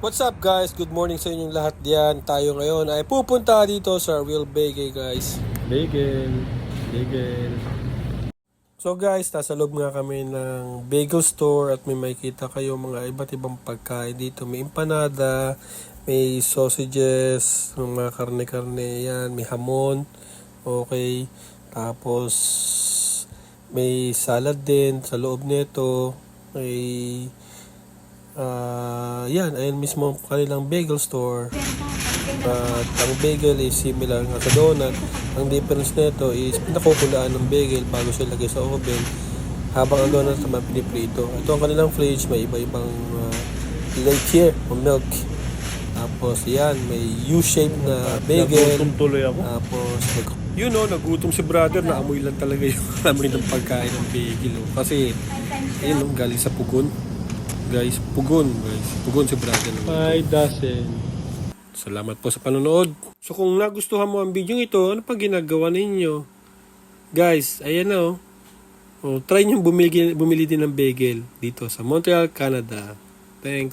What's up guys? Good morning sa inyong lahat diyan. Tayo ngayon ay pupunta dito sa Real Bagel guys. Bagel. Bagel. So guys, nasa loob nga kami ng bagel store at may makikita kayo mga iba't ibang pagkain dito. May empanada, may sausages, mga karne-karne yan, may hamon. Okay. Tapos may salad din sa loob nito. May ah yan, ayun mismo ang kanilang bagel store. At ang bagel is similar nga sa donut. Ang difference nito is pinakukulaan ng bagel bago siya lagay sa oven. Habang ang donut naman piniprito. Ito ang kanilang fridge, may iba-ibang uh, laitier o milk. Tapos yan, may U-shape na bagel. Nagutom tuloy ako. Tapos, nag- yun o, nagutom si brother, naamoy lang talaga yung amoy ng pagkain ng bagel. Oh. Kasi, yun galing sa pugon. Guys, pugon, guys. Pugon si brother. Five dozen. Salamat po sa panonood. So kung nagustuhan mo ang video ito, ano pa ginagawa ninyo? Guys, ayan na oh. oh try nyo bumili, bumili din ng bagel dito sa Montreal, Canada. Thanks.